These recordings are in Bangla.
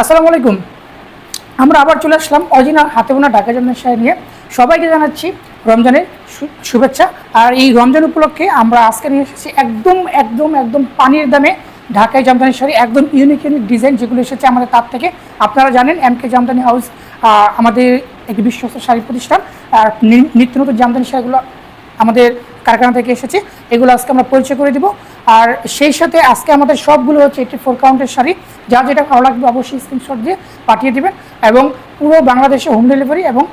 আসসালামু আলাইকুম। আমরা আবার চলে আসলাম অরিজিনাল হাতে বোনা ঢাকা জামদানি শাড়ি নিয়ে। সবাইকে জানাচ্ছি রমজানের শুভেচ্ছা। আর এই রমজান উপলক্ষে আমরা আজকে নিয়ে এসেছি একদম একদম একদম পানির দামে ঢাকায় জামদানি শাড়ি। একদম ইউনিক ইউনিক ডিজাইন যেগুলো এসেছে আমাদের তার থেকে। আপনারা জানেন এম কে জামদানি হাউস আমাদের একটি বিশ্বস্ত শাড়ি প্রতিষ্ঠান। আর নিত্য নতুন জামদানি শাড়িগুলো আমাদের কারখানা থেকে এসেছে। এগুলো আজকে আমরা পরিচয় করে দিব। আর সেই সাথে আজকে আমাদের সবগুলো হচ্ছে এইটি ফোর কাউন্টের শাড়ি, যা যেটা ভালো লাগবে অবশ্যই স্ক্রিনশট দিয়ে পাঠিয়ে দেবেন এবং পুরো বাংলাদেশে হোম ডেলিভারি এবং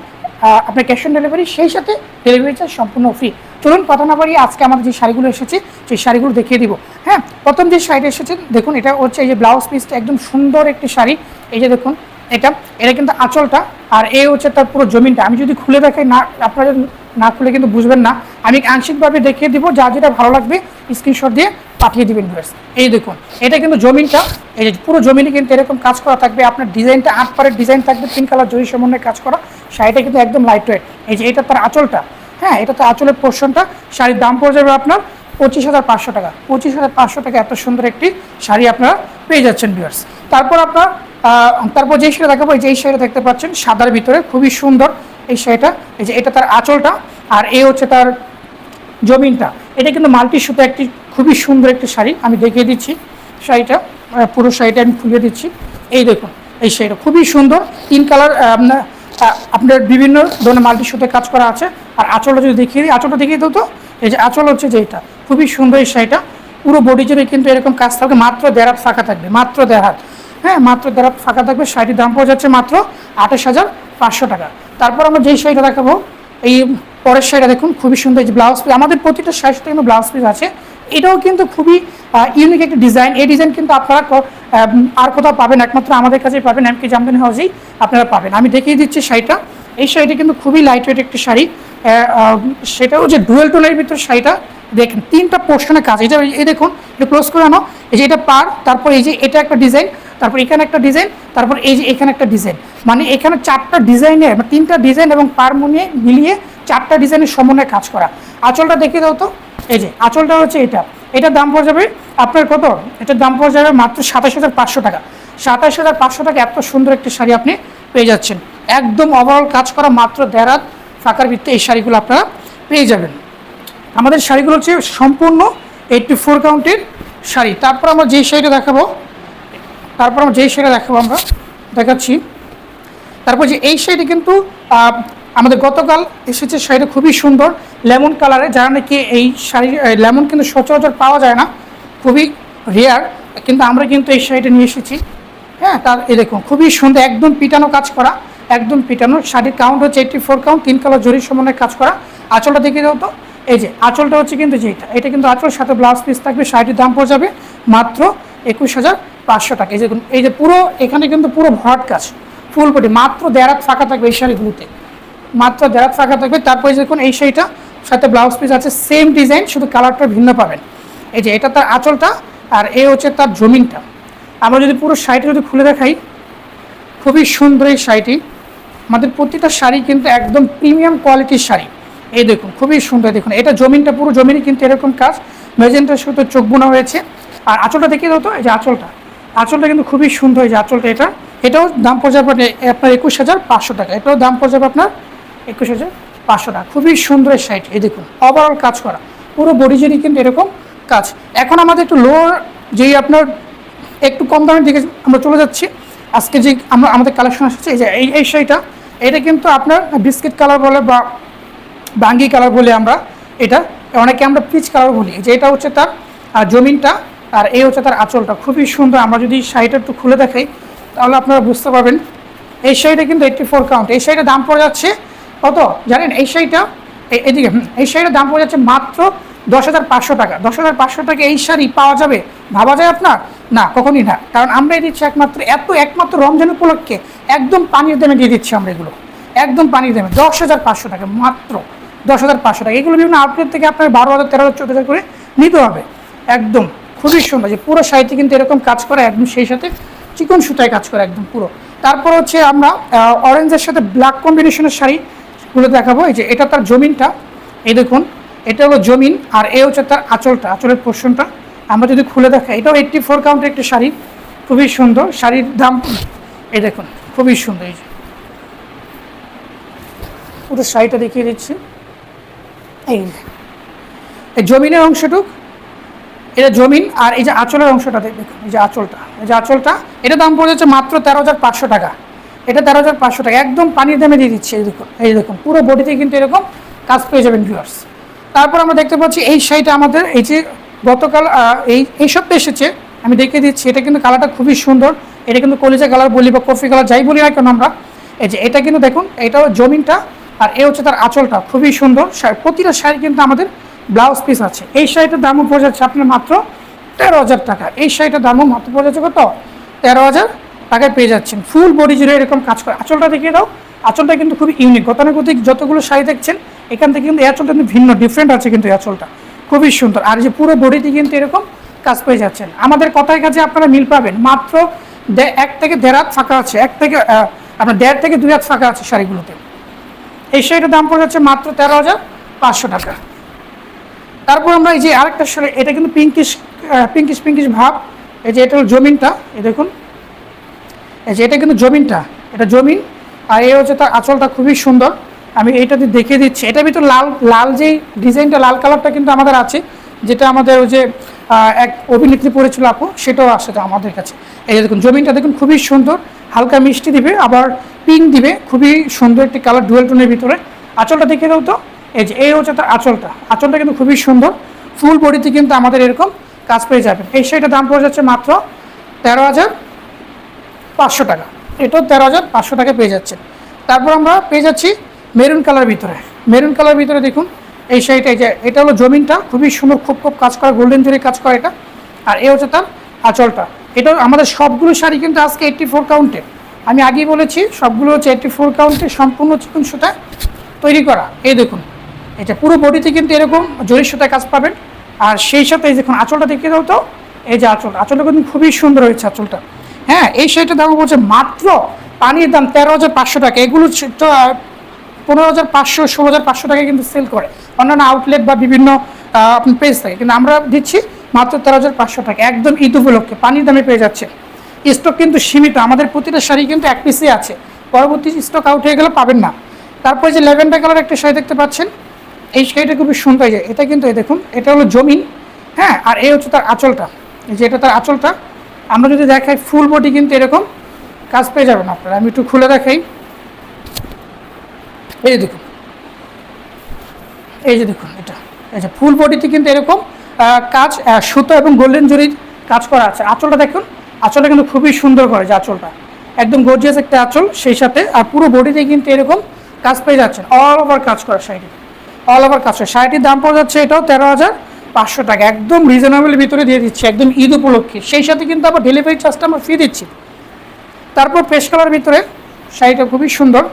আপনার ক্যাশ অন ডেলিভারি সেই সাথে ডেলিভারি চার্জ সম্পূর্ণ ফ্রি চলুন কথা না বাড়িয়ে আজকে আমাদের যে শাড়িগুলো এসেছে, সেই শাড়িগুলো দেখিয়ে দিব। হ্যাঁ প্রথম যে শাড়িটা এসেছে, দেখুন, এটা হচ্ছে এই যে ব্লাউজ পিসটা একদম সুন্দর একটি শাড়ি। এই যে দেখুন, এটা এটা কিন্তু আঁচলটা, আর এ হচ্ছে তার পুরো জমিনটা। আমি যদি খুলে দেখাই, না, আপনারা না খুলে কিন্তু বুঝবেন না। আমি আংশিকভাবে দেখিয়ে দিব, যা যেটা ভালো লাগবে স্ক্রিনশট দিয়ে পাঠিয়ে দিবেন ভিউয়ার্স এই দেখুন, এটা কিন্তু জমিনটা, এই যে পুরো জমিনে কিন্তু এরকম কাজ করা থাকবে। আপনার ডিজাইনটা আট পারের ডিজাইন থাকবে, তিন কালার জরি সমন্বয়ে কাজ করা। শাড়িটা কিন্তু একদম লাইট ওয়েট এই যে এটা তার আঁচলটা হ্যাঁ এটা তো আঁচলের পোর্শনটা শাড়ির দাম পড়ে যাবে আপনার পঁচিশ হাজার পাঁচশো টাকা। পঁচিশ হাজার পাঁচশো টাকা এত সুন্দর একটি শাড়ি আপনারা পেয়ে যাচ্ছেন ভিউয়ার্স তারপর আপনার তারপর যেই শাড়ি দেখাবো, এই যে শাড়িটা দেখতে পাচ্ছেন, সাদার ভিতরে খুবই সুন্দর এই শাড়িটা। এই যে এটা তার আঁচলটা, আর এই হচ্ছে তার জমিনটা। এটা কিন্তু মাল্টি সুতো একটি খুবই সুন্দর একটি শাড়ি, আমি দেখিয়ে দিচ্ছি শাড়িটা পুরো শাড়িটা আমি খুলে দিচ্ছি। এই দেখুন, এই শাড়িটা খুবই সুন্দর, তিন কালার আপনার আপনার বিভিন্ন ধরনের মাল্টি সুতো কাজ করা আছে। আর আঁচলটা যদি দেখিয়ে দিই, আঁচলটা দেখিয়ে দাও তো। এই যে আঁচল হচ্ছে যে এটা, খুবই সুন্দর এই শাড়িটা। পুরো বডি জুড়ে কিন্তু এরকম কাজ থাকবে, মাত্র দেড় ফাঁকা থাকবে, মাত্র দেড় হাত। হ্যাঁ মাত্র দেড় হাত ফাঁকা থাকবে, শাড়ির দাম পাওয়া যাচ্ছে মাত্র আঠাশ হাজার পাঁচশো টাকা। তারপর আমরা যেই শাড়িটা দেখাবো, এই পরের শাড়িটা দেখুন, খুবই সুন্দর ব্লাউজ পিস আমাদের প্রতিটা শাড়ির কিন্তু ব্লাউজ পিস আছে। এটাও কিন্তু খুবই ইউনিক একটা ডিজাইন এই ডিজাইন কিন্তু আপনারা আর কোথাও পাবেন, একমাত্র আমাদের কাছেই পাবেন এমকে জামদানি হাউসেই আপনারা পাবেন। আমি দেখিয়ে দিচ্ছি শাড়িটা। এই শাড়িটা কিন্তু খুবই লাইট ওয়েট একটি শাড়ি। সেটাও যে ডুয়েল টোনের ভিতর শাড়িটা, দেখেন, তিনটা পোর্শনে কাজ। এটা এই দেখুন এটা ক্লোজ করে আনো এই যে এটা পার, তারপর এই যে এটা একটা ডিজাইন তারপর এখানে একটা ডিজাইন তারপর এই যে এখানে একটা ডিজাইন মানে এখানে চারটা ডিজাইনের তিনটা ডিজাইন এবং পার মনিয়ে মিলিয়ে চারটা ডিজাইনের সমন্বয়ে কাজ করা। আঁচলটা দেখিয়ে দাও তো। এই যে, আঁচলটা হচ্ছে এটা। এটার দাম পড়ে যাবে আপনার কত? এটার দাম পড়ে যাবে মাত্র সাতাশ হাজার পাঁচশো টাকা। সাতাশ হাজার পাঁচশো টাকা এত সুন্দর একটি শাড়ি আপনি পেয়ে যাচ্ছেন। একদম ওভারঅল কাজ করা মাত্র দেড় হাত ফাঁকার ভিত্তিতে এই শাড়িগুলো আপনারা পেয়ে যাবেন। আমাদের শাড়িগুলো হচ্ছে সম্পূর্ণ এইটটি ফোর কাউন্টের শাড়ি। তারপর আমরা যেই শাড়িটা দেখাবো, তারপর আমরা যেই শাড়িটা দেখাবো আমরা, দেখাচ্ছি। তারপর যে এই শাড়িটা কিন্তু আমাদের গতকাল এসেছে শাড়িটা খুবই সুন্দর। লেমন কালারে, যারা নাকি এই শাড়ি লেমন কিন্তু সচরাচর পাওয়া যায় না, খুবই রেয়ার কিন্তু আমরা কিন্তু এই শাড়িটা নিয়ে এসেছি। হ্যাঁ তার, এই দেখুন, খুবই সুন্দর, একদম পিটানো কাজ করা, একদম পিটানো। শাড়ির কাউন্ট হচ্ছে এইটটি ফোর কাউন্ট তিন কালার জরির সমন্বয়ে কাজ করা। আঁচলটা দেখে দাও তো। এই যে, আঁচলটা হচ্ছে কিন্তু যেটা এটা কিন্তু আঁচল সাথে ব্লাউজ পিস থাকবে, শাড়িটির দাম পড়ে যাবে মাত্র একুশ হাজার পাঁচশো টাকা। এই যে এই যে পুরো, এখানে কিন্তু পুরো ভরাট কাজ, ফুল মাত্র দেড়াত ফাঁকা থাকবে এই শাড়িগুলোতে। মাত্র দেড়াত ফাঁকা থাকবে। তারপরে দেখুন, এই শাড়িটা সাথে ব্লাউজ পিস আছে সেম ডিজাইন শুধু কালারটা ভিন্ন পাবেন। এই যে, এটা তার আঁচলটা আর এ হচ্ছে তার জমিনটা। আমরা যদি পুরো শাড়িটা যদি খুলে দেখাই, খুবই সুন্দর এই শাড়িটি। আমাদের প্রতিটা শাড়ি কিন্তু একদম প্রিমিয়াম কোয়ালিটির শাড়ি। এই দেখুন, খুবই সুন্দর দেখুন, এটা জমিনটা, পুরো জমিনই কিন্তু এরকম কাজ। মেজেন্টার সাথে চোখ বোনা হয়েছে। আর আঁচলটা দেখিয়ে দাও তো, এই যে আঁচলটা। আঁচলটা কিন্তু খুবই সুন্দর, এই যে আঁচলটা এটা। এটাও দাম পড়ে যাবে আপনার- আপনার একুশ হাজার পাঁচশো টাকা। এটাও দাম পড়ে যাবে আপনার একুশ হাজার পাঁচশো টাকা। খুবই সুন্দর শাড়িটি। এই দেখুন ওভারঅল কাজ করা। পুরো বডি জুড়ে কিন্তু এরকম কাজ। এখন আমাদের একটু লোয়ার যেই আপনার একটু কম দামের দিকে আমরা চলে যাচ্ছি। আজকে যে আমরা, আমাদের কালেকশন আসছে, এই যে এই এই শাড়িটা, এটা কিন্তু আপনার বিস্কিট কালার বলে বা বাঙ্গি কালার বলে আমরা এটা, অনেকে আমরা পিচ কালার বলি। যে এটা হচ্ছে তার জমিনটা, আর এই হচ্ছে তার আঁচলটা। খুবই সুন্দর। আমরা যদি শাড়িটা একটু খুলে দেখাই, তাহলে আপনারা বুঝতে পারবেন। এই শাড়িটা কিন্তু এইটটি ফোর কাউন্ট এই শাড়িটার দাম পড়ে যাচ্ছে কত? জানেন, এই শাড়িটা এদিকে এই শাড়িটার দাম পড়ে যাচ্ছে মাত্র দশ হাজার পাঁচশো টাকা। দশ হাজার পাঁচশো টাকা এই শাড়ি পাওয়া যাবে? ভাবা যায় আপনার? না, কখনই না। কারণ আমরা এই দিচ্ছি একমাত্র, এত, একমাত্র রমজান উপলক্ষে একদম পানির দামে দিয়ে দিচ্ছি আমরা এগুলো। একদম পানির দামে, দশ হাজার পাঁচশো টাকা মাত্র, দশ হাজার পাঁচশো টাকা। এগুলো বিভিন্ন আউটলেট থেকে আপনার বারো হাজার, তেরো হাজার, চোদ্দ হাজার করে নিতে হবে। একদম, খুবই সুন্দর। যে পুরো শাড়িতে কিন্তু এরকম কাজ করে, একদম সেই সাথে চিকন সুতায় কাজ করে, একদম পুরো। তারপর হচ্ছে আমরা অরেঞ্জের সাথে ব্ল্যাক কম্বিনেশনের শাড়িগুলো দেখাবো। এই যে এটা তার জমিনটা। এই দেখুন, এটা হলো জমিন আর এ হচ্ছে তার আঁচলটা, আঁচলের পোর্শনটা। আমরা যদি খুলে দেখাই, এটাও এইটটি ফোর কাউন্টের একটি শাড়ি। খুবই সুন্দর, শাড়ির দাম এই দেখুন, খুবই সুন্দর এই যে। পুরো শাড়িটা দেখিয়ে দিচ্ছি। এই এই জমিনের অংশটুক, এটা জমিন আর এই যে আঁচলের অংশটা দেখুন, এই যে আঁচলটা। এই যে আঁচলটা এটা দাম পড়ে যাচ্ছে মাত্র তেরো হাজার পাঁচশো টাকা। এটা তেরো হাজার পাঁচশো টাকা। একদম পানির দামে দিয়ে দিচ্ছে এই দেখুন এই দেখুন, পুরো বডিতে কিন্তু এরকম কাজ পেয়ে যাবেন ভিউয়ার্স তারপর আমরা দেখতে পাচ্ছি এই শাড়িটা আমাদের, এই যে গতকাল এই এই সপ্তাহে এসেছে, আমি দেখে দিচ্ছি, এটা কিন্তু কালারটা খুবই সুন্দর, এটা কিন্তু কলিজা কালার বলি বা কফি কালার, যাই বলি না কেন আমরা, এই যে এটা কিন্তু দেখুন এটাও জমিনটা, আর এ হচ্ছে তার আঁচলটা, খুবই সুন্দর প্রতিটা শাড়ি কিন্তু আমাদের ব্লাউজ পিস আছে। এই শাড়িটার দামও পড়ে যাচ্ছে আপনার মাত্র তেরো হাজার টাকা। এই শাড়িটার দামও মাত্র পড়ে যাচ্ছে কত? তেরো হাজার টাকায় পেয়ে যাচ্ছেন। ফুল বডি জুড়ে এরকম কাজ করে। আঁচলটা দেখিয়ে দাও। আঁচলটা কিন্তু খুবই ইউনিক গতানুগতিক যতগুলো শাড়ি দেখছেন, এখান থেকে কিন্তু এই আঁচলটা কিন্তু ভিন্ন ডিফারেন্ট আছে কিন্তু এই আঁচলটা। খুবই সুন্দর। আর যে পুরো বডিতে কিন্তু এরকম কাজ পেয়ে যাচ্ছেন। আমাদের কথায় কাছে আপনারা মিল পাবেন। মাত্র এক থেকে দেড় হাত ফাঁকা আছে। এক থেকে আপনার দেড় থেকে দুই হাত ফাঁকা আছে শাড়িগুলোতে। এই শাড়িটার দাম পড়ে যাচ্ছে মাত্র তেরো হাজার পাঁচশো টাকা। তারপর আমরা এই যে আরেকটা শাড়ি, এটা কিন্তু পিঙ্কিশ পিঙ্কিশ পিঙ্কিশ ভাব। এই যে এটা হলো জমিনটা। এই দেখুন এই যে এটা কিন্তু জমিনটা, এটা জমিন আর এই হচ্ছে তার আঁচলটা খুবই সুন্দর। আমি এইটাতে দেখিয়ে দিচ্ছি। এটা ভিতর লাল লাল যেই ডিজাইনটা, লাল কালারটা কিন্তু আমাদের আছে, যেটা আমাদের ওই যে এক অভিনেত্রী পড়েছিল আপু, সেটাও আসে আমাদের কাছে। এই যে দেখুন, জমিনটা দেখুন খুবই সুন্দর, হালকা মিষ্টি দিবে, আবার পিঙ্ক দিবে, খুবই সুন্দর একটি কালার ডুয়েল টোনের ভিতরে। আঁচলটা দেখে দাও তো। এই যে, এই হচ্ছে তার আঁচলটা। আঁচলটা কিন্তু খুবই সুন্দর। ফুল বডিতে কিন্তু আমাদের এরকম কাজ পেয়ে যাবেন এই শাড়িটার দাম পড়ে যাচ্ছে মাত্র তেরো হাজার পাঁচশো টাকা। এটাও তেরো হাজার পাঁচশো টাকা পেয়ে যাচ্ছে তারপর আমরা পেয়ে যাচ্ছি মেরুন কালার ভিতরে। মেরুন কালার ভিতরে দেখুন, এই শাড়িটা, এই যে, এটা হলো জমিনটা। খুবই সুন্দর, খুব খুব কাজ করা গোল্ডেন জরি কাজ করা এটা। আর এ হচ্ছে তার আঁচলটা। এটা আমাদের সবগুলো শাড়ি কিন্তু আজকে এইট্টি ফোর কাউন্টে আমি আগেই বলেছি, সবগুলো হচ্ছে এইট্টি ফোর কাউন্টে সম্পূর্ণ চিকন সুতা তৈরি করা। এই দেখুন এটা পুরো বডিতে কিন্তু এরকম জরির সুতায় কাজ পাবেন। আর সেই সাথে এই দেখুন, আঁচলটা দেখিয়ে দাও তো। এই যে আঁচল, আঁচলটা কিন্তু খুবই সুন্দর হয়েছে আঁচলটা। হ্যাঁ এই শাড়িটার দাম পড়ছে মাত্র পানির দাম তেরো হাজার পাঁচশো টাকা। এগুলো তো পনেরো হাজার পাঁচশো, ষোলো হাজার পাঁচশো টাকায় কিন্তু সেল করে। অন্যান্য আউটলেট বা বিভিন্ন পেজ থাকে। কিন্তু আমরা দিচ্ছি মাত্র তেরো হাজার পাঁচশো টাকা। একদম ঈদ উপলক্ষে পানির দামে পেয়ে যাচ্ছে। স্টক কিন্তু সীমিত। আমাদের প্রতিটা শাড়ি কিন্তু এক পিসে আছে। পরবর্তী স্টক আউট হয়ে গেলে পাবেন না। তারপরে যে ল্যাভেন্ডার কালার একটা শাড়ি দেখতে পাচ্ছেন। এই শাড়িটা খুবই সুন্দর। এটা কিন্তু দেখুন, এটা হলো জমিন। হ্যাঁ আর এই হচ্ছে তার আঁচলটা। যে এটা তার আঁচলটা। আমরা যদি দেখাই ফুল বডি কিন্তু এরকম কাজ পেয়ে যাবেন আপনারা। আমি একটু খুলে দেখাই। এই যে দেখুন। এই যে দেখুন এটা। এই যে ফুল বডিতে কিন্তু এরকম কাজ সুতো এবং গোল্ডেন জরির কাজ করা আছে। আঁচলটা দেখুন। আঁচলটা কিন্তু খুবই সুন্দর করে যে আঁচলটা। একদম গর্জিয়াস একটা আঁচল, সেই সাথে, আর পুরো বডিতে কিন্তু এরকম কাজ পেয়ে যাচ্ছেন। অল ওভার কাজ করা শাড়িটি অল ওভার কাজ করা। শাড়িটির দাম পড়ে যাচ্ছে এটাও তেরো হাজার। পাঁচশো টাকা, একদম রিজনেবল ভিতরে দিয়ে দিচ্ছি, একদম ঈদ উপলক্ষে। সেই সাথে কিন্তু আবার ডেলিভারি চার্জটা আমরা ফ্রি দিচ্ছি। তারপর পেশ কালার ভিতরে শাড়িটা খুবই সুন্দর।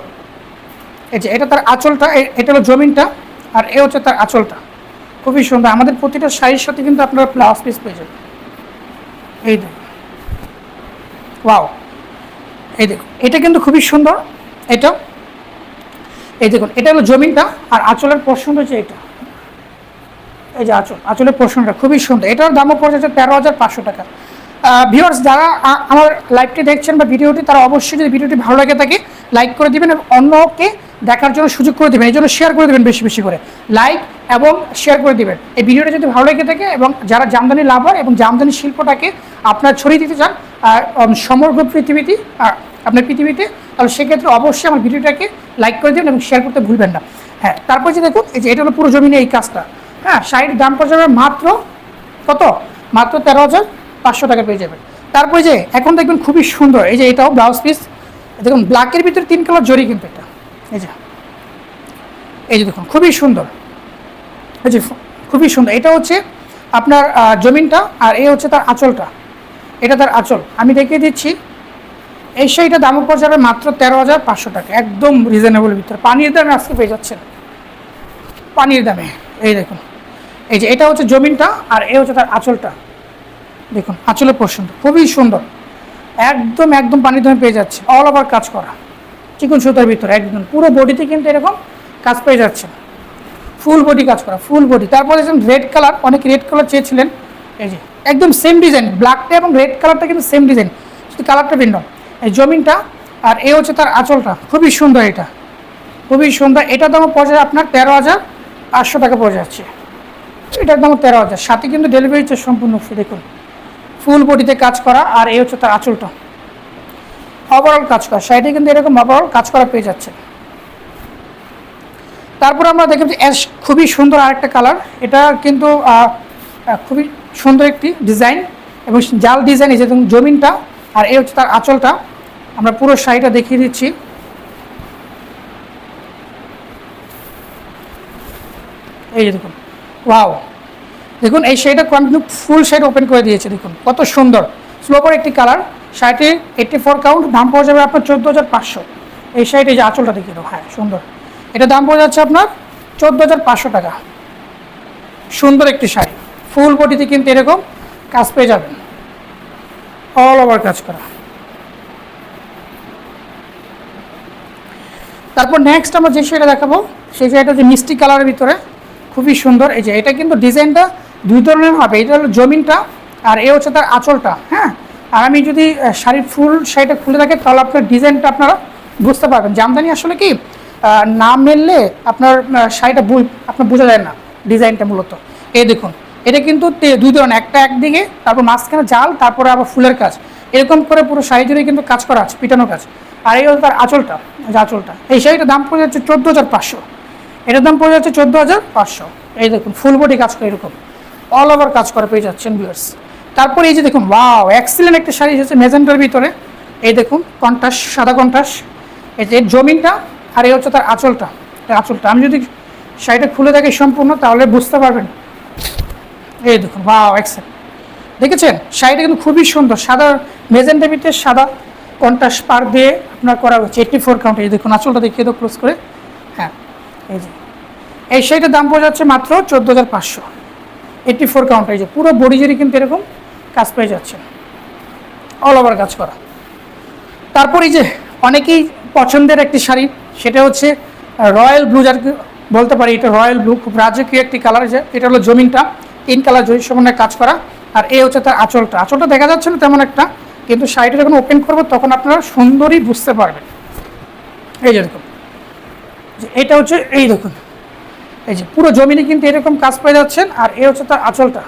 এই যে এটা তার আঁচলটা এটা হলো জমিনটা, আর এ হচ্ছে তার আঁচলটা। খুবই সুন্দর। আমাদের প্রতিটা শাড়ির সাথে কিন্তু আপনারা প্লাস পিস পেয়ে যাবেন। এই দেখুন। ওয়াও এই দেখুন। এটা কিন্তু খুবই সুন্দর। এটা, এই দেখুন। এটা হলো জমিনটা, আর আঁচলের পছন্দ হচ্ছে এটা। এই যে আঁচল, আঁচলের পোর্শনটা খুবই সুন্দর। এটার দামও পড়ে যাচ্ছে তেরো হাজার পাঁচশো টাকা। ভিউয়ার্স যারা আমার লাইভটি দেখছেন বা ভিডিওটি তারা অবশ্যই যদি ভিডিওটি ভালো লাগে থাকে লাইক করে দিবেন এবং অন্যকে দেখার জন্য সুযোগ করে দেবেন। এই জন্য শেয়ার করে দেবেন বেশি বেশি করে। লাইক এবং শেয়ার করে দিবেন। এই ভিডিওটা যদি ভালো লেগে থাকে এবং যারা জামদানি লাভার এবং জামদানি শিল্পটাকে আপনার ছড়িয়ে দিতে চান সমগ্র পৃথিবীতে আপনার পৃথিবীতে, তাহলে সেক্ষেত্রে অবশ্যই আমার ভিডিওটাকে লাইক করে দেবেন এবং শেয়ার করতে ভুলবেন না। হ্যাঁ তারপর যে দেখুন, এই যে এটা হলো পুরো জমিনে এই কাজটা। হ্যাঁ শাড়ির দাম পড়ে যাবে মাত্র কত? মাত্র তেরো হাজার পাঁচশো টাকা পেয়ে যাবেন। তারপরে যে, এখন দেখবেন খুবই সুন্দর, এই যে এটাও ব্লাউজ পিস দেখুন ব্ল্যাকের ভিতরে তিন কালার জরি কিন্তু এটা। এই যে এই যে দেখুন, খুবই সুন্দর। এই যে, খুবই সুন্দর। এটা হচ্ছে আপনার জমিনটা আর এ হচ্ছে তার আঁচলটা। এটা তার আঁচল। আমি দেখিয়ে দিচ্ছি। এই শাড়িটা দাম পড়ে যাবে মাত্র তেরো হাজার পাঁচশো টাকা। একদম রিজনেবল ভিতরে। পানির দামে আজকে পেয়ে যাচ্ছেন। পানির দামে। এই দেখুন। এই যে এটা হচ্ছে জমিনটা আর এ হচ্ছে তার আঁচলটা। দেখুন, আঁচলের পছন্দ খুবই সুন্দর। একদম একদম পানির দামে পেয়ে যাচ্ছে। অল ওভার কাজ করা। চিকন সুতার ভিতরে, একদম। পুরো বডিতে কিন্তু এরকম কাজ পেয়ে যাচ্ছে। ফুল বডি কাজ করা ফুল বডি তারপরে দেখছেন রেড কালার অনেক রেড কালার চেয়েছিলেন। এই যে, একদম সেম ডিজাইন ব্ল্যাকটা এবং রেড কালারটা কিন্তু সেম ডিজাইন শুধু কালারটা ভিন্ন। এই জমিনটা আর এ হচ্ছে তার আঁচলটা। খুবই সুন্দর এটা। খুবই সুন্দর। এটার দাম পড়ে আপনার তেরো হাজার পাঁচশো টাকা পড়ে যাচ্ছে। এটার দাম তেরো হাজার। সাথে কিন্তু ডেলিভারি চার্জ সম্পূর্ণ ফ্রি দেখুন। ফুল বডিতে কাজ করা, আর এই হচ্ছে তার আঁচলটা। ওভারঅল কাজ করা সাইডে কিন্তু এরকম ওভারঅল কাজ করা পেয়ে যাচ্ছে। তারপর আমরা দেখেছি অ্যাশ খুবই সুন্দর আরেকটা কালার এটা কিন্তু খুবই সুন্দর একটি ডিজাইন এবং জাল ডিজাইন এই যে জমিনটা, আর এই হচ্ছে তার আঁচলটা। আমরা পুরো শাড়িটা দেখিয়ে দিচ্ছি। এই যে দেখুন। ওয়াও দেখুন, এই শাড়িটা আমি কিন্তু ফুল শাড়ি ওপেন করে দিয়েছি, দেখুন, কত সুন্দর। স্লোপার একটি কালার শাড়িটি এইটটি ফোর কাউন্ট দাম পড়ে যাবে আপনার চোদ্দ হাজার পাঁচশো। এই শাড়িটি যে আঁচলটা দেবো হ্যাঁ সুন্দর। এটা দাম পড়ে যাচ্ছে আপনার চোদ্দ হাজার পাঁচশো টাকা। সুন্দর একটি শাড়ি। ফুল বডিতে কিন্তু এরকম কাজ পেয়ে যাবেন। অল ওভার কাজ করা। তারপর নেক্সট আমরা যে শাড়িটা দেখাবো, সেই শাড়িটা হচ্ছে মিষ্টি কালারের ভিতরে। খুবই সুন্দর। এই যে এটা কিন্তু ডিজাইনটা দুই ধরনের হবে। এটা হলো জমিনটা আর এ হচ্ছে তার আঁচলটা হ্যাঁ? আর আমি যদি শাড়ির ফুল শাড়িটা খুলে থাকে তাহলে আপনার ডিজাইনটা আপনারা বুঝতে পারবেন। জামদানি আসলে কি না মেললে আপনার শাড়িটা আপনার বোঝা যায় না ডিজাইনটা মূলত। এই দেখুন, এটা কিন্তু দুই ধরনের, একটা একদিকে, তারপর মাঝখানে জাল, তারপরে আবার ফুলের কাজ। এরকম করে পুরো শাড়ি জুড়ে কিন্তু কাজ করা আছে, পিটানো কাজ। আর এই হলো তার আঁচলটা আঁচলটা। এই শাড়িটার দাম পড়ে যাচ্ছে চোদ্দ হাজার পাঁচশো। এটার দাম পড়ে যাচ্ছে চোদ্দ হাজার পাঁচশো। এই দেখুন ফুল বডি কাজ করে এরকম। অল ওভার কাজ করে, পেয়ে যাচ্ছেন ভিউয়ার্স তারপরে এই যে দেখুন ওয়াও এক্সিলেন্ট একটা শাড়ি এসেছে মেজেন্টার ভিতরে। এই দেখুন কন্টাস সাদা কন্টাস এই যে জমিনটা আর এই হচ্ছে তার আঁচলটা। আঁচলটা। আমি যদি শাড়িটা খুলে থাকি সম্পূর্ণ, তাহলে বুঝতে পারবেন। এই দেখুন ওয়াও এক্সেলেন্ট দেখেছেন? শাড়িটা কিন্তু খুবই সুন্দর। সাদা মেজেন্টা ভিতরে সাদা কন্টাস পার দিয়ে আপনার করা হয়েছে। এইটটি ফোর কাউন্ট এই দেখুন, আঁচলটা দেখিয়ে দাও ক্লোজ করে। হ্যাঁ এই যে। এই শাড়িটার দাম পড়ে যাচ্ছে মাত্র চোদ্দ হাজার পাঁচশো। এইটটি ফোর কাউন্ট এই যে, পুরো বডি জুড়ে কিন্তু এরকম কাজ পেয়ে যাচ্ছে। অল ওভার কাজ করা। তারপর এই যে, অনেকেই পছন্দের একটি শাড়ি, সেটা হচ্ছে রয়্যাল ব্লু যার বলতে পারি, এটা রয়্যাল ব্লু খুব রাজকীয় একটি কালার যে, এটা হলো জমিনটা, তিন কালার জমির সমন্বয়ে কাজ করা। আর এই হচ্ছে তার আঁচলটা। আঁচলটা দেখা যাচ্ছে না তেমন একটা, কিন্তু শাড়িটা যখন ওপেন করব, তখন আপনারা সুন্দরই বুঝতে পারবেন। এই যে এটা হচ্ছে, এই দেখুন এই যে পুরো জমিনে কিন্তু এরকম কাজ পেয়ে যাচ্ছেন, আর এ হচ্ছে তার আঁচলটা।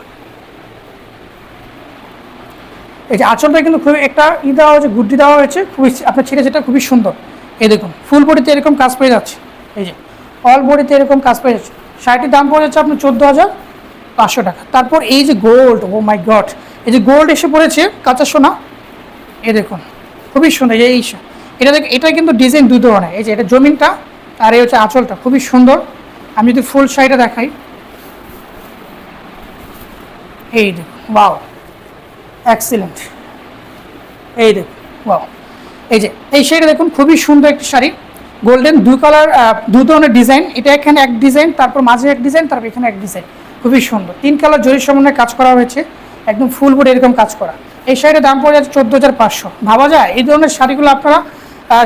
এই যে আঁচলটা কিন্তু খুবই একটা ই দেওয়া হয়েছে, গুড্ডি দেওয়া হয়েছে, খুবই আপনার ছিঁড়ে সেটা খুবই সুন্দর। এই দেখুন, ফুল বডিতে এরকম কাজ পেয়ে যাচ্ছে। এই যে অল বডিতে এরকম কাজ পেয়ে যাচ্ছে। শাড়িটির দাম পড়ে যাচ্ছে আপনার চোদ্দ হাজার পাঁচশো টাকা। তারপর এই যে গোল্ড ও মাই গড এই যে গোল্ড এসে পড়েছে, কাঁচা সোনা এ দেখুন, খুবই সুন্দর, এই এটা দেখ এটা কিন্তু ডিজাইন দুই ধরনের। এই যে এটা জমিনটা, আর এই হচ্ছে আঁচলটা, খুবই সুন্দর। আমি যদি ফুল শাড়িটা দেখাই। এই দেখুন বাও এক্সিলেন্ট এই দেখুন ওয়াও এই যে, এই শাড়িটা দেখুন, খুবই সুন্দর একটি শাড়ি। গোল্ডেন দুই কালার দু ধরনের ডিজাইন এটা এখানে এক ডিজাইন তারপর মাঝে এক ডিজাইন তারপর এখানে এক ডিজাইন খুবই সুন্দর। তিন কালার জরি সমন্বয়ে কাজ করা হয়েছে। একদম ফুল বডি এরকম কাজ করা। এই শাড়ির দাম পড়ে যাচ্ছে চোদ্দ হাজার পাঁচশো। ভাবা যায়, এই ধরনের শাড়িগুলো আপনারা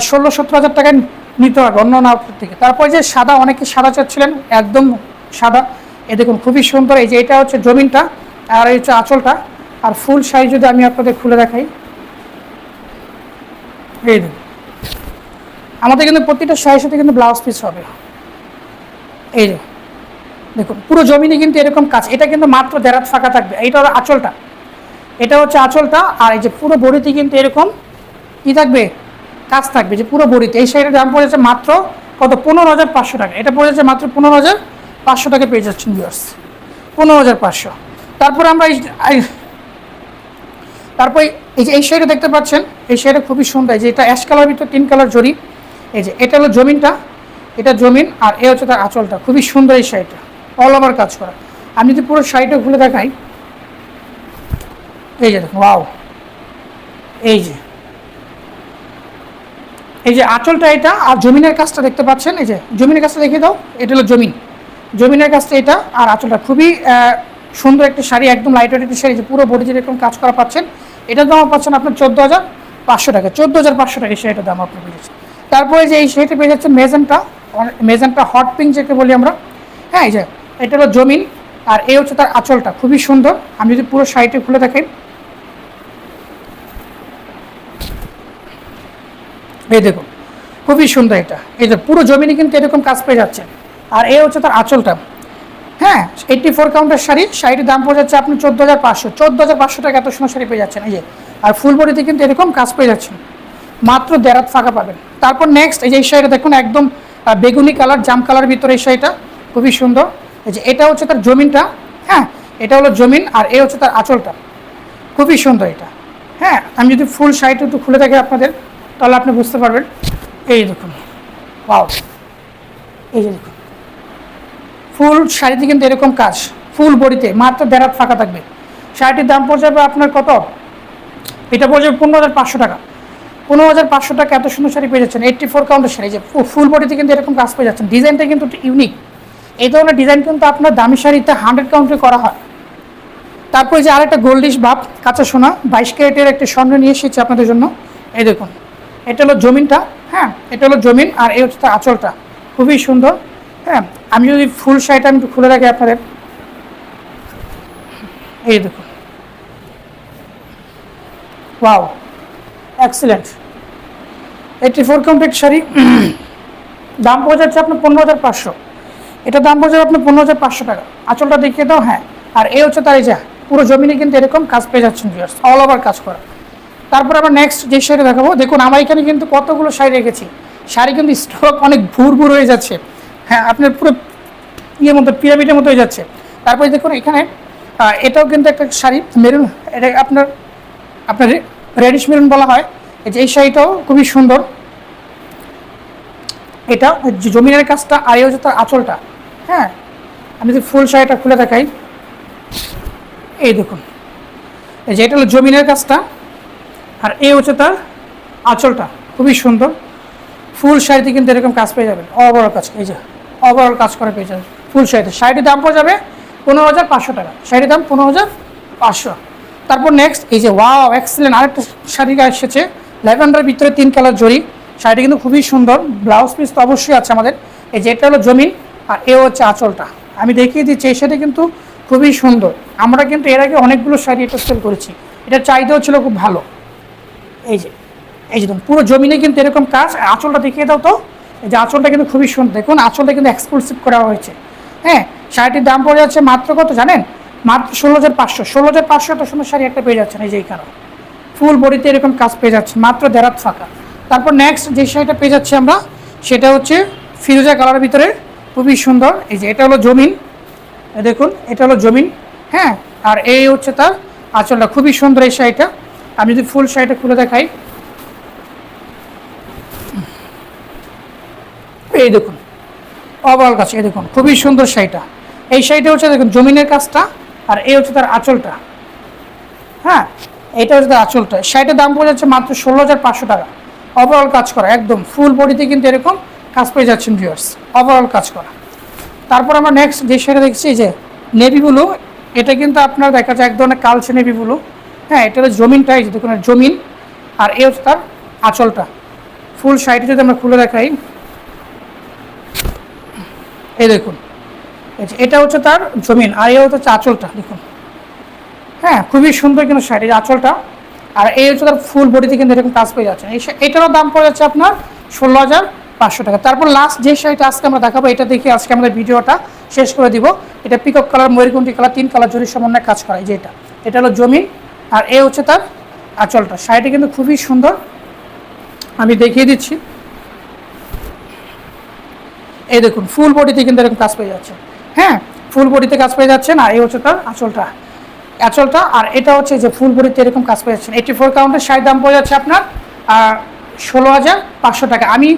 ষোলো সতেরো হাজার টাকায় নিতে হবে অন্য না থেকে। তারপর যে সাদা, অনেকে সাদা চাচ্ছিলেন, একদম সাদা। এ দেখুন, খুবই সুন্দর। এই যে এটা হচ্ছে জমিনটা, আর এই হচ্ছে আঁচলটা। আর ফুল শাড়ি যদি আমি আপনাদের খুলে দেখাই। এই দেখুন। আমাদের কিন্তু প্রতিটা শাড়ির সাথে কিন্তু ব্লাউজ পিস হবে। এই যে, দেখুন, পুরো জমিনে কিন্তু এরকম কাজ। এটা কিন্তু মাত্র দেড়াত ফাঁকা থাকবে। এইটা আঁচলটা। এটা হচ্ছে আঁচলটা, আর এই যে পুরো বড়িতে কিন্তু এরকম কি থাকবে? কাজ থাকবে যে পুরো বড়িতে। এই শাড়িটার দাম পড়ে যাচ্ছে মাত্র কত? পনেরো হাজার পাঁচশো টাকা। এটা পড়ে যাচ্ছে মাত্র পনেরো হাজার পাঁচশো টাকা পেয়ে যাচ্ছেন ভিউয়ার্স পনেরো হাজার পাঁচশো। তারপর আমরা এই তারপর এই যে এই শাড়িটা দেখতে পাচ্ছেন, এই শাড়িটা খুবই সুন্দর। এই যে এটা অ্যাশ কালার ভিতরে তিন কালার জরি। এই যে এটা হলো জমিনটা। এটা জমিন আর এ হচ্ছে তার আঁচলটা। খুবই সুন্দর এই শাড়িটা। অল ওভার কাজ করা। আমি যদি পুরো শাড়িটা খুলে দেখাই। এই যে দেখুন ওয়াও এই যে। এই যে আঁচলটা এটা, আর জমিনের কাজটা দেখতে পাচ্ছেন, এই যে জমিনের কাজটা দেখিয়ে দাও, এটা হলো জমিন। জমিনের কাজটা এটা, আর আঁচলটা খুবই সুন্দর একটা শাড়ি, একদম লাইট ওয়েট একটা শাড়ি, যে পুরো বডি যেরকম কাজ করা পাচ্ছেন, এটার দাম পাচ্ছেন আপনার চোদ্দ হাজার পাঁচশো টাকা, চোদ্দ হাজার পাঁচশো টাকা শাড়িটার দাম আপনি পেয়ে যাচ্ছেন। তারপরে যে এই শাড়িটা পেয়ে যাচ্ছে মেজেন্টা মেজেন্টা হট পিঙ্ক যেকে বলি আমরা হ্যাঁ এই যে, এটা হলো জমিন, আর এই হচ্ছে তার আঁচলটা, খুবই সুন্দর। আমি যদি পুরো শাড়িটা খুলে দেখাই এই দেখুন, খুবই সুন্দর এটা। এই যে পুরো জমিনে কিন্তু এরকম কাজ পেয়ে যাচ্ছে। আর এ হচ্ছে তার আঁচলটা। হ্যাঁ এইটটি ফোর কাউন্টার শাড়ি, শাড়ির দাম পড়ে যাচ্ছে আপনি চোদ্দ হাজার পাঁচশো। চোদ্দ হাজার পাঁচশো টাকা এত সুন্দর শাড়ি পেয়ে যাচ্ছেন। এই যে, আর ফুল বডিতে কিন্তু এরকম কাজ পেয়ে যাচ্ছেন। মাত্র দেড়াত ফাঁকা পাবেন। তারপর নেক্সট এই যে এই শাড়িটা দেখুন, একদম বেগুনি কালার, জাম কালার ভিতরে এই শাড়িটা। খুবই সুন্দর। এই যে এটা হচ্ছে তার জমিনটা। হ্যাঁ এটা হলো জমিন, আর এ হচ্ছে তার আঁচলটা। খুবই সুন্দর এটা। হ্যাঁ আমি যদি ফুল শাড়িটা একটু খুলে থাকি আপনাদের। তাহলে আপনি বুঝতে পারবেন। এই দেখুন ওয়াও এই যে দেখুন। ফুল শাড়িতে কিন্তু এরকম কাজ, ফুল বডিতে, মাত্র দেড়াত ফাঁকা থাকবে। শাড়িটির দাম পড়ে যাবে আপনার কত? এটা পড়ে যাবে পনেরো হাজার পাঁচশো টাকা। পনেরো হাজার পাঁচশো টাকা এত সুন্দর শাড়ি পেয়ে যাচ্ছেন এইট্টি ফোর কাউন্টের শাড়ি যে ফুল বডিতে কিন্তু এরকম কাজ পেয়ে যাচ্ছেন। ডিজাইনটা কিন্তু ইউনিক এই ধরনের ডিজাইন কিন্তু আপনার দামি শাড়িতে হান্ড্রেড কাউন্টে করা হয়। তারপরে যে আরেকটা গোল্ডিশ বাপ কাঁচা সোনা, বাইশ ক্যারেটের একটি স্বর্ণ নিয়ে এসেছি আপনাদের জন্য। এই দেখুন এটা হলো জমিনটা হ্যাঁ? এটা হলো জমিন আর এই হচ্ছে আঁচলটা। খুবই সুন্দর হ্যাঁ? আমি যদি ফুল শাড়িটা আমি একটু খুলে রাখি আপনাদের। এই দেখুন। Wow, excellent. Eighty four complete sari. দাম পড়ে যাচ্ছে আপনার পনেরো হাজার পাঁচশো। এটা দাম পড়ে যাবে আপনার পনেরো হাজার পাঁচশো টাকা। আঁচলটা দেখিয়ে দাও হ্যাঁ? আর এই হচ্ছে তার এই যা, পুরো জমিনে কিন্তু এরকম কাজ পেয়ে যাচ্ছেন অল ওভার কাজ করা। তারপর আবার নেক্সট যে শাড়ি দেখাবো, দেখুন আমার এখানে কিন্তু কতগুলো শাড়ি রেখেছি। শাড়ি কিন্তু স্টক অনেক ভুর ভুর হয়ে যাচ্ছে। হ্যাঁ আপনার পুরো ইয়ের মতো পিরামিডের মতো হয়ে যাচ্ছে। তারপরে দেখুন এখানে এটাও কিন্তু একটা শাড়ি, মেরুন, এটা আপনার আপনার রেডিশ মেরুন বলা হয়। যে এই শাড়িটাও খুবই সুন্দর। এটা জমিনের কাজটা, আর হচ্ছে তার আঁচলটা। হ্যাঁ আমি যদি ফুল শাড়িটা খুলে দেখাই। এই দেখুন যে এটা হলো জমিনের কাজটা। আর এই হচ্ছে তার আঁচলটা। খুবই সুন্দর। ফুল শাড়িতে কিন্তু এরকম কাজ পেয়ে যাবেন। ওভারঅল কাজ, এই যে ওভারঅল কাজ করে পেয়ে যাবেন। ফুল শাড়িতে শাড়িটির দাম পড়ে যাবে পনেরো হাজার পাঁচশো টাকা। শাড়ির দাম পনেরো হাজার পাঁচশো। তারপর নেক্সট এই যে ওয়াও এক্সেলেন্ট আরেকটা শাড়ি এসেছে। ল্যাভেন্ডারের ভিতরে তিন কালার জরি। শাড়িটা কিন্তু খুবই সুন্দর। ব্লাউজ পিস তো অবশ্যই আছে আমাদের। এই যে এটা হলো জমিন আর এ হচ্ছে আঁচলটা। আমি দেখিয়ে দিচ্ছি, এই শাড়ি কিন্তু খুবই সুন্দর। আমরা কিন্তু এর আগে অনেকগুলো শাড়ি এটা সেল করেছি। এটার চাহিদাও ছিল খুব ভালো। এই যে এই যে পুরো জমিনে কিন্তু এরকম কাজ আঁচলটা দেখিয়ে দাও তো। এই যে আঁচলটা কিন্তু খুবই সুন্দর দেখুন, আঁচলটা কিন্তু এক্সক্লুসিভ করা হয়েছে। হ্যাঁ শাড়িটির দাম পড়ে যাচ্ছে মাত্র কত জানেন? মাত্র ষোলো হাজার পাঁচশো। ষোলো হাজার পাঁচশো এত সুন্দর শাড়ি একটা পেয়ে যাচ্ছেন এই যে এইখানে ফুল বডিতে এরকম কাজ পেয়ে যাচ্ছে, মাত্র দেড়াত ফাঁকা। তারপর নেক্সট যে শাড়িটা পেয়ে যাচ্ছি আমরা, সেটা হচ্ছে ফিরোজা কালারের ভিতরে, খুবই সুন্দর। এই যে এটা হলো জমিন। দেখুন, এটা হলো জমিন। হ্যাঁ আর এই হচ্ছে তার আঁচলটা, খুবই সুন্দর এই শাড়িটা। আমি যদি ফুল শাড়িটা খুলে দেখাই। এই দেখুন ওভারঅল কাজ, এই দেখুন, খুবই সুন্দর শাড়িটা। এই শাড়িটা হচ্ছে, দেখুন, জমিনের কাজটা, আর এই হচ্ছে তার আঁচলটা। হ্যাঁ এইটা হচ্ছে তার আঁচলটা। শাড়িটার দাম পড়ে যাচ্ছে মাত্র ষোলো হাজার পাঁচশো টাকা। ওভারঅল কাজ করা, একদম ফুল বডিতে কিন্তু এরকম কাজ পেয়ে যাচ্ছেন ভিউয়ার্স ওভারঅল কাজ করা। তারপর আমরা নেক্সট যে শাড়ি দেখছি যে নেভি ব্লু এটা কিন্তু আপনার দেখা যায় এক ধরনের কালচে নেভি ব্লু হ্যাঁ এটা হলো জমিনটা, এই যে দেখুন জমিন, আর এ হচ্ছে তার আঁচলটা। ফুল সাইডে যদি আমরা খুলে দেখাই, এই দেখুন এটা হচ্ছে তার জমিন, আর এ হচ্ছে আঁচলটা, দেখুন। হ্যাঁ খুবই সুন্দর কিন্তু শাড়ির আঁচলটা, আর এই হচ্ছে তার ফুল বডিতে কিন্তু এরকম কাজ পেয়ে যাচ্ছে। এই এটারও দাম পড়ে যাচ্ছে আপনার ষোলো হাজার পাঁচশো টাকা। তারপর লাস্ট যে শাড়িটা আজকে আমরা দেখাবো, এটা দেখে আজকে আমাদের ভিডিওটা শেষ করে দিব। এটা পিকক কালার ময়ূরকণ্ঠী কালার তিন কালার জরির সমন্বয়ে কাজ করা, এই যে এটা। এটা হলো জমিন আর এ হচ্ছে তার আঁচলটা। শাড়িটা কিন্তু খুবই সুন্দর। আমি দেখিয়ে দিচ্ছি। এই দেখুন, ফুল বডিতে কিন্তু এরকম কাজ পেয়ে যাচ্ছে। হ্যাঁ ফুল বডিতে কাজ পেয়ে যাচ্ছেন আর এই হচ্ছে তার আঁচলটা। আঁচলটা, আর এটা হচ্ছে যে ফুল বডিতে এরকম কাজ পেয়ে যাচ্ছেন এইটি ফোর কাউন্টের শাড়ির দাম পড়ে যাচ্ছে আপনার ষোলো হাজার পাঁচশো টাকা। আমি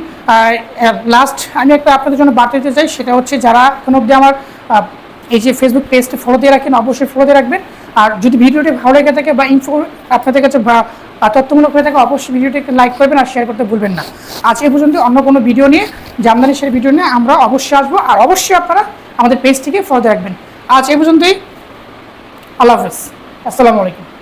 লাস্ট আমি একটা আপনাদের জন্য বার্তা দিতে চাই, সেটা হচ্ছে যারা কোনো অবধি আমার এই যে ফেসবুক পেজটা ফলো দিয়ে রাখেন, অবশ্যই ফলো দিয়ে রাখবেন। আর যদি ভিডিওটি ভালো লেগে থাকে বা ইনফো আপনাদের কাছে তথ্যমূলক হয়ে থাকে, অবশ্যই ভিডিওটি লাইক করবেন আর শেয়ার করতে ভুলবেন না। আজ এ পর্যন্ত অন্য কোনো ভিডিও নিয়ে, জামদানি সেই ভিডিও নিয়ে আমরা অবশ্যই আসব আর অবশ্যই আপনারা আমাদের পেজটিকে ফলো রাখবেন আজ এ পর্যন্তই। আল্লাহ হাফেজ। আসসালামু আলাইকুম।